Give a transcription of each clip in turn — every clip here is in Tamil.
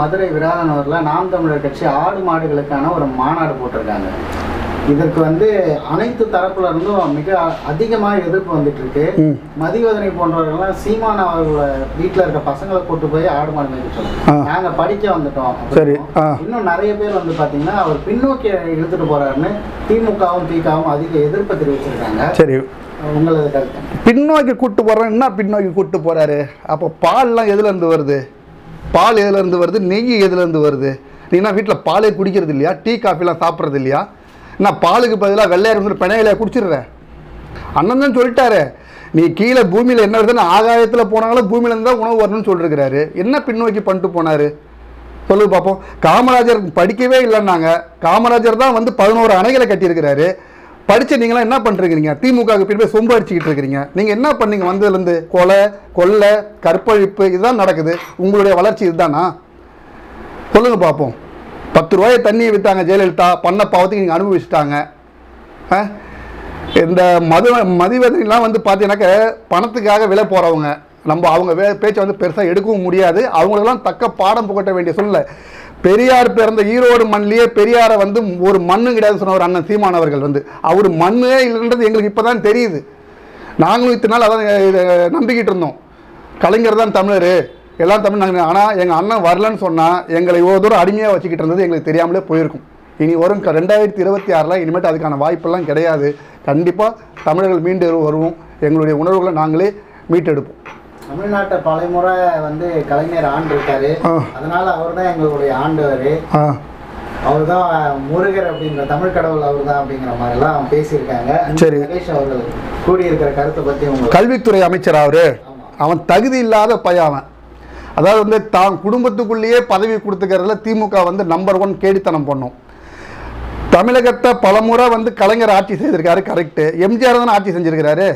மதுரை விராதனூரில் நாம் தமிழர் கட்சி ஆடு மாடுகளுக்கான ஒரு மாநாடு போட்டிருக்காங்க. இதற்கு வந்து அனைத்து தரப்புல இருந்தும் மிக அதிகமாக எதிர்ப்பு வந்துட்டு இருக்கு. மதிவதனை போன்றவர்கள்லாம் சீமான் அவர்களோட வீட்டில் இருக்க பசங்களை கூட்டு போய் ஆடு மாடு மேய்க்க ஆ. சொல்லுவோம் நாங்க படிக்க வந்துட்டோம் சரி. இன்னும் நிறைய பேர் வந்து பாத்தீங்கன்னா அவர் பின்னோக்கி இழுத்துட்டு போறாருன்னு திமுகவும் திகாவும் அதிக எதிர்ப்பு தெரிவிச்சிருக்காங்க. சரி. உங்களது பின்னோக்கி கூட்டு போகிறேன் என்ன பின்னோக்கி கூட்டு போகிறாரு அப்போ பால்லாம் எதுலேருந்து வருது? பால் எதுலேருந்து வருது? நெய் எதுலேருந்து வருது? நீனா வீட்டில் பாலே குடிக்கிறது இல்லையா? டீ காஃபிலாம் சாப்பிட்றது இல்லையா? நான் பாலுக்கு பதிலாக வெள்ளையாரு பிணையில குடிச்சிடுற. அண்ணன் தான் சொல்லிட்டாரு. நீ கீழே பூமியில் என்ன வருதுன்னு ஆகாயத்தில் போனாலும் பூமியிலேருந்து தான் உணவு வரணும்னு சொல்லிருக்கிறாரு. என்ன பின்னோக்கி பண்ணிட்டு போனார்? சொல்லு பார்ப்போம் காமராஜர் படிக்கவே இல்லைன்னாங்க. காமராஜர் தான் வந்து பதினோரு அணைகளை கட்டியிருக்கிறாரு. படிச்சு நீங்களாம் என்ன பண்ணிருக்கீங்க திமுகவுக்கு பின்னாடி சொம்பு அடிச்சுக்கிட்டு இருக்கிறீங்க. நீங்கள் என்ன பண்ணீங்க? வந்ததுலேருந்து கொலை கொள்ளை கற்பழிப்பு இதுதான் நடக்குது. உங்களுடைய வளர்ச்சி இதுதானா? சொல்லுங்க பார்ப்போம் பத்து ரூபாயை தண்ணியை விற்றாங்க ஜெயலலிதா பண்ண பாவத்துக்கு நீங்கள் அனுபவிச்சிட்டாங்க. ஆ? இந்த மது மதிவதெல்லாம் வந்து பார்த்தீங்கன்னாக்க பணத்துக்காக விலை போகிறவங்க நம்ம அவங்க வே பேச்சை வந்து பெருசாக எடுக்கவும் முடியாது. அவங்களுக்கெல்லாம் தக்க பாடம் புகட்ட வேண்டிய சூழ்நிலை. பெரியார் பிறந்த ஈரோடு மண்ணிலேயே பெரியாரை வந்து ஒரு மண்ணு கிடையாது சொன்னவர் அண்ணன் சீமானவர்கள் வந்து. அவர் மண்ணே இல்லைன்றது எங்களுக்கு இப்போ தான் தெரியுது. நாங்களும் இத்தனை நாள் அதான் இதை நம்பிக்கிட்டு இருந்தோம். கலைஞர் தான் தமிழர். எல்லாம் தமிழ் நாங்கள் ஆனால் எங்கள் அண்ணன் வரலன்னு சொன்னால் எங்களை இவ்வளோ தூரம் அடிமையாக வச்சுக்கிட்டு இருந்தது எங்களுக்கு தெரியாமலே போயிருக்கும். இனி வரும் க- ரெண்டாயிரத்தி இருபத்தி ஆறில் இனிமேட்டு அதுக்கான வாய்ப்பெல்லாம் கிடையாது. கண்டிப்பாக தமிழர்கள் மீண்டு வருவோம். எங்களுடைய உணர்வுகளை நாங்களே மீட்டெடுப்போம். தமிழ்நாட்டை பலமுறை வந்து கலைஞர் ஆண்டு இருக்காரு. அதனால அவர் தான் எங்களுடைய ஆண்டவர். அவர் தான் முருகர் அப்படிங்கிற தமிழ் கடவுள் அவர் தான் அப்படிங்கிற மாதிரிலாம் பேசியிருக்காங்க. சரி. நகேஷ் அவர்கள் கூடியிருக்கிற கருத்தை பற்றி உங்களுக்கு கல்வித்துறை அமைச்சர் அவரு? அவன் தகுதி இல்லாத பையன் அவன். அதாவது வந்து தான் குடும்பத்துக்குள்ளேயே பதவி கொடுத்துக்கிறதுல திமுக வந்து நம்பர் ஒன் கேடித்தனம் பண்ணும். தமிழகத்தை பலமுறை வந்து கலைஞர் ஆட்சி செய்திருக்காரு கரெக்டு எம்ஜிஆர் தானே ஆட்சி செஞ்சிருக்கிறாரு?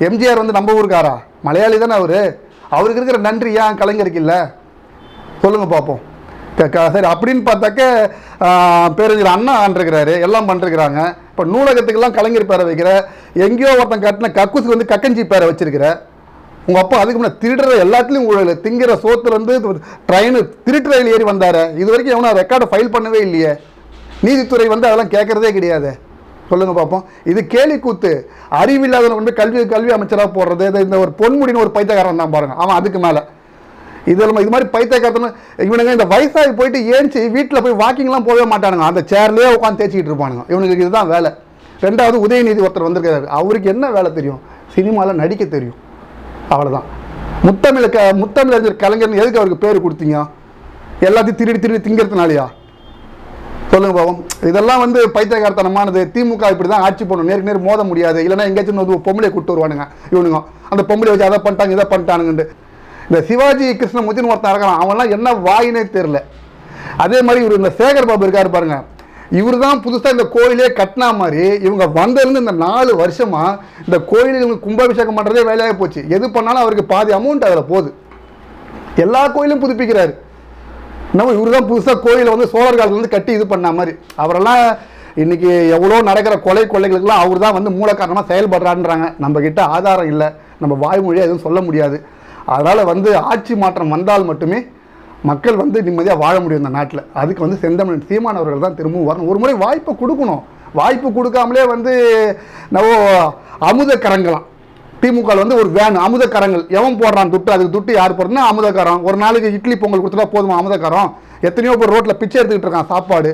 எம்ஜிஆர் வந்து நம்ம ஊருக்காரா? மலையாளி தானே அவர்? அவருக்கு இருக்கிற நன்றி ஏன் கலைஞருக்கு இல்லை? சொல்லுங்கள் பார்ப்போம் க- சரி அப்படின்னு பார்த்தாக்க ஆ, பேரறிஞர் அண்ணா ஆண்டிருக்கிறாரு. எல்லாம் பண்ணிருக்கிறாங்க. இப்போ நூலகத்துக்கெல்லாம் கலைஞர் பேரை வைக்கிற எங்கேயோ ஒருத்தன் கட்டின கக்குசுக்கு வந்து கக்கஞ்சி பேரை வச்சிருக்கிற உங்கள் அப்பா அதுக்கு முன்னாடி திருடுற எல்லாத்துலேயும் ஊழல் திங்கிற சோத்துலேருந்து ட்ரெயின் திருட்டு ரயில் ஏறி வந்தார். இது வரைக்கும் எவனும் ரெக்கார்டை ஃபைல் பண்ணவே இல்லையே. நீதித்துறை வந்து அதெல்லாம் கேட்குறதே கிடையாது. சொல்லுங்க பார்ப்போம் இது கேலி கூத்து. அறிவில்லாதவனை கொண்டு கல்வி கல்வி அமைச்சராக போடுறது. இந்த ஒரு பொன்முடின்னு ஒரு பைத்தியக்காரன் தான் பாருங்க. அவன் அதுக்கு மேலே. இதில் இது மாதிரி பைத்தியக்காரத்தன இவனுங்க இந்த வயசாகி போயிட்டு ஏஞ்சி வீட்டில் போய் வாக்கிங்லாம் போகவே மாட்டானுங்க. அந்த சேர்லேயே உட்காந்து தேய்ச்சிக்கிட்டு இருப்பானுங்க. இவனுக்கு இதுதான் வேலை. ரெண்டாவது உதயநிதி ஒருத்தர் வந்திருக்காரு. அவருக்கு என்ன வேலை தெரியும்? சினிமாவில் நடிக்க தெரியும். அவ்வளோதான் முத்தமிழ க முத்தமிழறிஞர் கலைஞர்னு எதுக்கு அவருக்கு பேர் கொடுத்தீங்க? எல்லாத்தையும் திருடி திருடி திங்கிறதுனாலயா? சொல்லுங்க பாவம் இதெல்லாம் வந்து பைத்தியகாரத்தனமானது. திமுக இப்படி தான் ஆட்சி பண்ணணும். நேருக்கு நேர் மோத முடியாது. இல்லைன்னா எங்கேயாச்சும் வந்து ஒரு பொம்பளை கூட்டு வருவானுங்க. இவனுங்க. அந்த பொம்பளை வச்சு அதை பண்ணிட்டாங்க இதை பண்ணிட்டானுங்கன்ட்டு. இந்த சிவாஜி கிருஷ்ணமூர்த்தின்னு ஒருத்தன் இருக்கான். அவன்லாம் என்ன வாயினே தெரில அதே மாதிரி இவர் இந்த சேகர் பாபு இருக்காரு பாருங்க. இவர் தான் புதுசாக இந்த கோயிலே கட்டினா மாதிரி இவங்க வந்ததுலேருந்து இந்த நாலு வருஷமாக இந்த கோயிலுக்கு கும்பாபிஷேகம் பண்ணுறதே வேலையாக போச்சு. எது பண்ணாலும் அவருக்கு பாதி அமௌண்ட் அதில் போகுது. எல்லா கோயிலும் புதுப்பிக்கிறாரு. நம்ம இவர் தான் புதுசாக கோயிலை வந்து சோழர் காலத்துலேருந்து கட்டி இது பண்ண மாதிரி. அவரெல்லாம் இன்னைக்கு எவ்வளோ நடக்கிற கொலை கொள்ளைகளுக்கெல்லாம் அவர் தான் வந்து மூல காரணமாக செயல்படுறான்றாங்க நம்ம கிட்ட ஆதாரம் இல்லை. நம்ம வாய்மொழியாக எதுவும் சொல்ல முடியாது. அதனால் வந்து ஆட்சி மாற்றம் வந்தால் மட்டுமே மக்கள் வந்து நிம்மதியாக வாழ முடியும் இந்த நாட்டில். அதுக்கு வந்து செந்தமிழ் சீமான் அவர்கள் தான் திரும்பவும் வரணும். ஒரு முறை வாய்ப்பை கொடுக்கணும். வாய்ப்பு கொடுக்காமலே வந்து நம்ம அமுத கரங்கலாம் திமுக வந்து ஒரு வேன் அமுதக்கரங்கள். எவன் போடுறான் துட்டு? அதுக்கு துட்டு யார் போடுறதுன்னா அமுதக்காரம். ஒரு நாளைக்கு இட்லி பொங்கல் கொடுத்துட்டா போதுமா அமுதக்காரம்? எத்தனையோ பேர் ரோட்டில் பிச்சை எடுத்துக்கிட்டு இருக்கான் சாப்பாடு.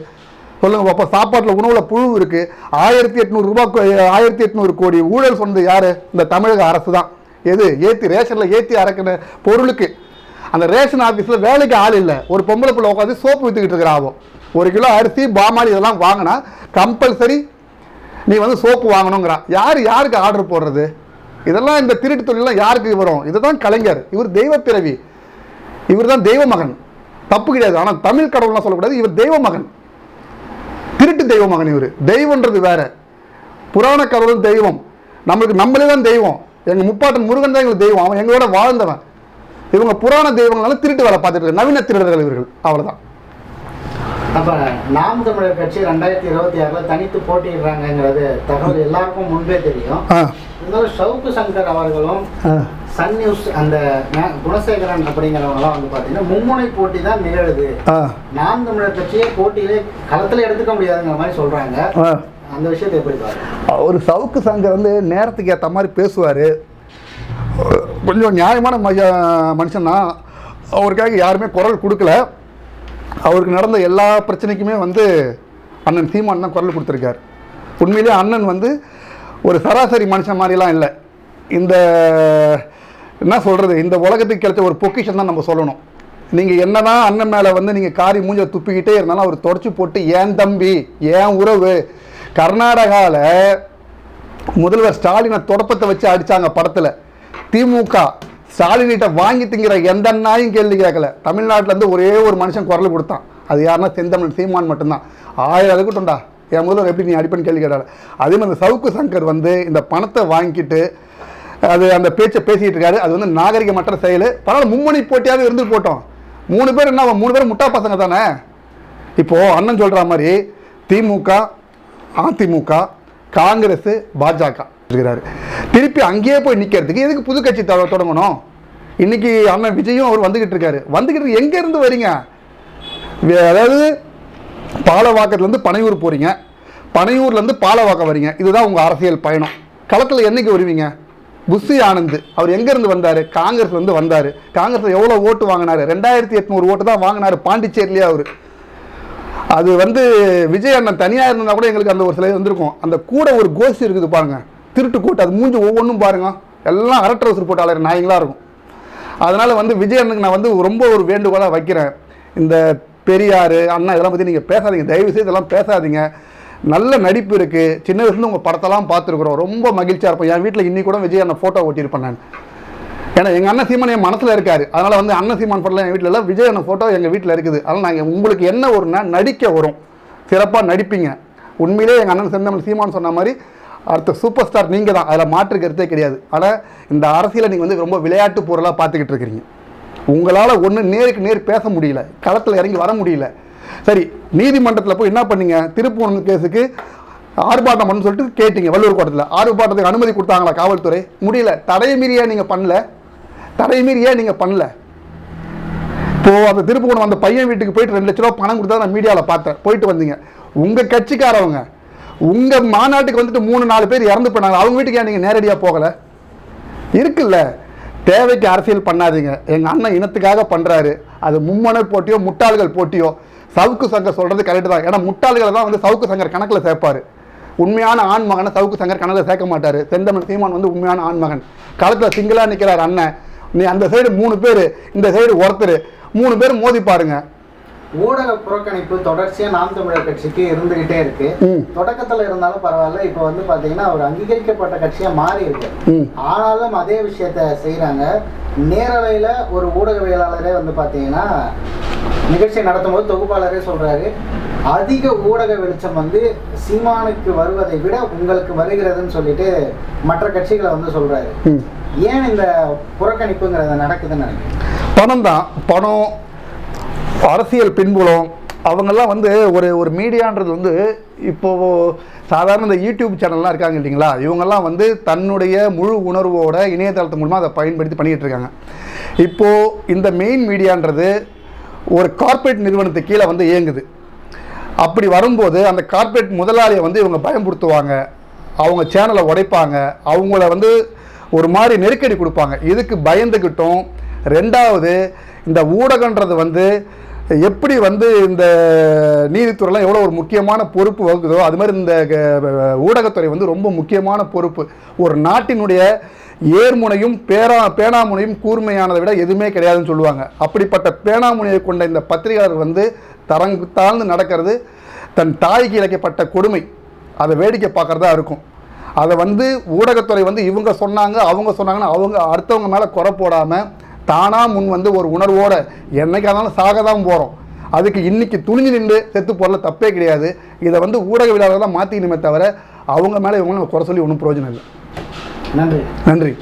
சொல்லுங்க பாப்பா சாப்பாட்டில் உணவில் புழு இருக்குது ஆயிரத்தி எட்நூறு ரூபாய் ஆயிரத்தி எட்நூறு கோடி ஊழல் சொன்னது யார்? இந்த தமிழக அரசு தான். எது? ஏற்றி ரேஷனில் ஏற்றி அறக்கிற பொருளுக்கு. அந்த ரேஷன் ஆஃபீஸில் வேலைக்கு ஆள் இல்லை. ஒரு பொம்பளை பிள்ளை உட்காந்து சோப்பு விற்றுக்கிட்டு இருக்கிற ஆகும் ஒரு கிலோ அரிசி பாமாலி இதெல்லாம் வாங்கினா கம்பல்சரி நீ வந்து சோப்பு வாங்கணுங்கிறான் யார் யாருக்கு ஆர்டர் போடுறது? இதெல்லாம் இந்த திருட்டு தொழிலாம் யாருக்கு வரும்? இதுதான் கலைஞர். இவர் தெய்வ பிறவி. இவர் தான் தெய்வ மகன். தப்பு கிடையாது. ஆனால் தமிழ் கடவுள்லாம் சொல்லக்கூடாது. இவர் தெய்வ மகன். திருட்டு தெய்வ மகன் இவர். தெய்வன்றது வேற. புராண கடவுள் தெய்வம். நம்மளுக்கு நம்மளே தான் தெய்வம். எங்கள் முப்பாட்டன் முருகன் தான் எங்களுக்கு தெய்வம். அவன் எங்களோட வாழ்ந்தவன். இவங்க புராண தெய்வங்களால திருட்டு வேலை பார்த்துட்டு. நவீன திருடர்கள் இவர்கள். அவ்வளவுதான். அப்ப நாம் தமிழர் கட்சி ரெண்டாயிரத்தி இருபத்தி ஆறுல தனித்து போட்டியிடுறாங்கங்கிறது தகவல் எல்லாருக்கும் முன்பே தெரியும். இருந்தாலும் சவுக்கு சங்கர் அவர்களும் சன் நியூஸ் அந்த குணசேகரன் அப்படிங்கிறவங்கலாம் வந்து பார்த்தீங்கன்னா மும்முனை போட்டி தான் நிகழுது நாம் தமிழர் கட்சியை போட்டியிலே களத்துல எடுத்துக்க முடியாதுங்கிற மாதிரி சொல்றாங்க. ஆ. அந்த விஷயத்தை எப்படி பாருங்க ஒரு சவுக்கு சங்கர் வந்து நேரத்துக்கு ஏற்ற மாதிரி பேசுவார். கொஞ்சம் நியாயமான மனுஷன்னா அவருக்காக யாருமே குரல் கொடுக்கல. அவருக்கு நடந்த எல்லா பிரச்சனைக்குமே வந்து அண்ணன் சீமான் தான் குரல் கொடுத்துருக்கார். உண்மையிலே அண்ணன் வந்து ஒரு சராசரி மனுஷன் மாதிரிலாம் இல்லை. இந்த என்ன சொல்கிறது இந்த உலகத்துக்கு கிடைச்ச ஒரு பொக்கிஷன் தான் நம்ம சொல்லணும். நீங்கள் என்னதான் அண்ணன் மேலே வந்து நீங்கள் காரி மூஞ்ச துப்பிக்கிட்டே இருந்தாலும் அவர் தொடச்சி போட்டு ஏன் தம்பி? ஏன் உறவு? கர்நாடகாவில் முதல்வர் ஸ்டாலினை தொடப்பத்தை வச்சு அடித்தாங்க படத்தில். திமுக ஸ்டாலினிட்ட வாங்கி திங்கிற எந்த நாயும் கேள்வி கேட்கல. தமிழ்நாட்டிலேருந்து ஒரே ஒரு மனுஷன் குரல் கொடுத்தான். அது யாருன்னா செந்தமிழ் சீமான் மட்டும்தான். ஆயிரம் இருக்கட்டும்டா. என் முதல்வர் எப்படி நீ அடிப்பேன்னு கேள்வி கேட்டாரு. அதே மாதிரி இந்த சவுக்கு சங்கர் வந்து இந்த பணத்தை வாங்கிட்டு அது அந்த பேச்சை பேசிக்கிட்டு இருக்காரு. அது வந்து நாகரிகமற்ற செயல். பரவாயில்ல மும்மணி போட்டியாவது இருந்து போட்டோம். மூணு பேர் என்ன மூணு பேர் முட்டா பசங்க தானே? இப்போது அண்ணன் சொல்கிற மாதிரி திமுக அதிமுக காங்கிரஸ் பாஜக இருக்கிறாரு. திருப்பி அங்கேயே போய் நிற்கிறதுக்கு எதுக்கு புது கட்சி தொடங்கணும்? இன்னைக்கு அண்ணன் விஜயும் அவர் வந்துகிட்டு இருக்காரு. வந்துகிட்டு எங்கேருந்து வரீங்க? அதாவது பாலவாக்கத்துலேருந்து பனையூர் போகிறீங்க பனையூர்லேருந்து பாலவாக்கம் வரீங்க. இதுதான் உங்கள் அரசியல் பயணம். களத்தில் என்னைக்கு வருவீங்க? புஷி ஆனந்த். அவர் எங்கேருந்து வந்தார்? காங்கிரஸ்லேருந்து வந்தார். காங்கிரஸில் எவ்வளோ ஓட்டு வாங்கினாரு? ரெண்டாயிரத்தி எட்நூறு ஓட்டு தான் வாங்கினாரு பாண்டிச்சேரியிலே அவர். அது வந்து விஜய் அண்ணன் தனியாக இருந்தால் கூட எங்களுக்கு அந்த ஒரு சிலை வந்திருக்கும். அந்த கூட ஒரு கோஷ்டி இருக்குது பாருங்கள் திருட்டு கூட்டு. அது மூஞ்சி ஒவ்வொன்றும் பாருங்கள் எல்லாம் அரட்ரவுசர் போட்டு நாயங்களாக இருக்கும். அதனால் வந்து விஜய் அண்ணனுக்கு நான் வந்து ரொம்ப ஒரு வேண்டுகோளாக வைக்கிறேன். இந்த பெரியார் அண்ணா இதெல்லாம் பற்றி நீங்கள் பேசாதீங்க. தயவு செய்து இதெல்லாம் பேசாதீங்க. நல்ல நடிப்பு இருக்குது சின்ன வயசுலேருந்து உங்கள் படத்தெல்லாம் பார்த்துருக்குறோம். ரொம்ப மகிழ்ச்சியாக இருப்போம் என் வீட்டில் இன்னி கூட விஜய் அண்ணன் ஃபோட்டோ ஓட்டியிருப்பேன் நான். ஏன்னா எங்கள் அண்ணன் சீமான் என் மனசில் இருக்காரு. அதனால் வந்து அண்ணன் சீமான் படம் என் வீட்டில் இல்லை. விஜய் அண்ணன் ஃபோட்டோ எங்கள் வீட்டில் இருக்குது. அதனால் நாங்கள் உங்களுக்கு என்ன வரும்னா நடிக்க வரும். சிறப்பாக நடிப்பீங்க. உண்மையிலே எங்கள் அண்ணன் செந்தமன் சீமான் சொன்ன மாதிரி அடுத்த சூப்பர் ஸ்டார் நீங்கள் தான் அதில் மாற்று கருத்தே கிடையாது. ஆனால் இந்த அரசியலை நீங்கள் வந்து ரொம்ப விளையாட்டு பொருளாக பார்த்துக்கிட்டு இருக்கிறீங்க. உங்களால் ஒன்று நேருக்கு நேர் பேச முடியல. களத்தில் இறங்கி வர முடியல. சரி நீதிமன்றத்தில் போய் என்ன பண்ணீங்க? திருப்பூர் கேஸுக்கு ஆர்ப்பாட்டம் பண்ணு சொல்லிட்டு கேட்டீங்க வள்ளூர் கோட்டத்தில். ஆர்ப்பாட்டத்துக்கு அனுமதி கொடுத்தாங்களா காவல்துறை? முடியல. தடை மீறியா நீங்கள் பண்ணல? தடை மீறியே நீங்கள் பண்ணல? இப்போ அந்த திருப்பூணம் அந்த பையன் வீட்டுக்கு போயிட்டு ரெண்டு லட்ச ரூபா பணம் கொடுத்தா நான் மீடியாவில் பார்த்தேன். போயிட்டு வந்தீங்க. உங்கள் கட்சிக்காரவங்க உங்கள் மாநாட்டுக்கு வந்துட்டு மூணு நாலு பேர் இறந்து போனாங்க அவங்க வீட்டுக்கு ஏன் நீங்கள் நேரடியாக போகலை? இருக்குல்ல. தேவைக்கு அரசியல் பண்ணாதீங்க. எங்கள் அண்ணன் இனத்துக்காக பண்ணுறாரு அது மும்மனை போட்டியோ முட்டாள்கள் போட்டியோ சவுக்கு சங்கர் சொல்கிறது கரெக்டு தான். ஏன்னா முட்டாள்களை தான் வந்து சவுக்கு சங்கர் கணக்கில் சேர்ப்பார். உண்மையான ஆண் மகனை சவுக்கு சங்கர் கணக்கில் சேர்க்க மாட்டார். செந்தமன் சீமான் வந்து உண்மையான ஆண் மகன். களத்தில் சிங்கிளாக நிற்கிறார் அண்ணன். நீ அந்த சைடு மூணு பேர் இந்த சைடு ஒருத்தர். மூணு பேர் மோதி பாருங்கள் ஊடக புறக்கணிப்பு தொடர்ச்சியா நாம் தமிழர் கட்சிக்கு இருந்துகிட்டே இருக்கு. தொடக்கத்துல இருந்தாலும் பரவாயில்ல இப்போ வந்து பாத்தீங்கன்னா ஒரு அங்கீகரிக்கப்பட்ட கட்சியா மாறி இருக்கு. ஆனாலும் அதே விஷயத்த செய்றாங்க. நேரலையில ஒரு ஊடகவியலாளரே வந்து பாத்தீங்கன்னா நிகழ்ச்சி நடத்தும் போது தொகுப்பாளரே சொல்றாரு அதிக ஊடக வெளிச்சம் வந்து சீமானுக்கு வருவதை விட உங்களுக்கு வருகிறதுன்னு சொல்லிட்டு மற்ற கட்சிகளை வந்து சொல்றாரு. ஏன் இந்த புறக்கணிப்புங்கிறது நடக்குதுன்னு நினைக்கிறேன் பணம் தான் பணம் அரசியல் பின்புலம் அவங்கெல்லாம் வந்து ஒரு ஒரு மீடியான்றது வந்து இப்போது சாதாரண இந்த யூடியூப் சேனல்லாம் இருக்காங்க இல்லைங்களா? இவங்கெல்லாம் வந்து தன்னுடைய முழு உணர்வோட இணையதளத்து மூலமாக அதை பயன்படுத்தி பண்ணிகிட்டு இருக்காங்க. இப்போது இந்த மெயின் மீடியான்றது ஒரு கார்ப்பரேட் நிறுவனத்துக்கு கீழே வந்து இயங்குது. அப்படி வரும்போது அந்த கார்ப்பரேட் முதலாளியை வந்து இவங்க பயன்படுத்துவாங்க. அவங்க சேனலை உடைப்பாங்க. அவங்கள வந்து ஒரு மாதிரி நெருக்கடி கொடுப்பாங்க. இதுக்கு பயந்துக்கிட்டும் ரெண்டாவது இந்த ஊடகன்றது வந்து எப்படி வந்து இந்த நீதித்துறைலாம் எவ்வளோ ஒரு முக்கியமான பொறுப்பு வகுக்குதோ அது மாதிரி இந்த க- ஊடகத்துறை வந்து ரொம்ப முக்கியமான பொறுப்பு. ஒரு நாட்டினுடைய ஏர்முனையும் பேரா பேனாமுனையும் கூர்மையானதை விட எதுவுமே கிடையாதுன்னு சொல்லுவாங்க. அப்படிப்பட்ட பேனாமுனையை கொண்ட இந்த பத்திரிகையாளர் வந்து தரங்கு தாழ்ந்து நடக்கிறது தன் தாய்க்கு இழைக்கப்பட்ட கொடுமை. அதை வேடிக்கை பார்க்குறதா இருக்கும். அதை வந்து ஊடகத்துறை வந்து இவங்க சொன்னாங்க அவங்க சொன்னாங்கன்னா அவங்க அடுத்தவங்க மேலே குறை போடாமல் தானாக முன் வந்து ஒரு உணர்வோட என்னைக்கானாலும் சாக தான் போகிறோம் அதுக்கு இன்னைக்கு துணிஞ்சு நின்று செத்து போகிறல தப்பே கிடையாது. இதை வந்து ஊடகவியலாளர் தான் மாற்றிக்கணுமே தவிர அவங்க மேலே இவங்க நம்ம குறை சொல்லி ஒன்றும் பிரயோஜனம் இல்லை. நன்றி. நன்றி.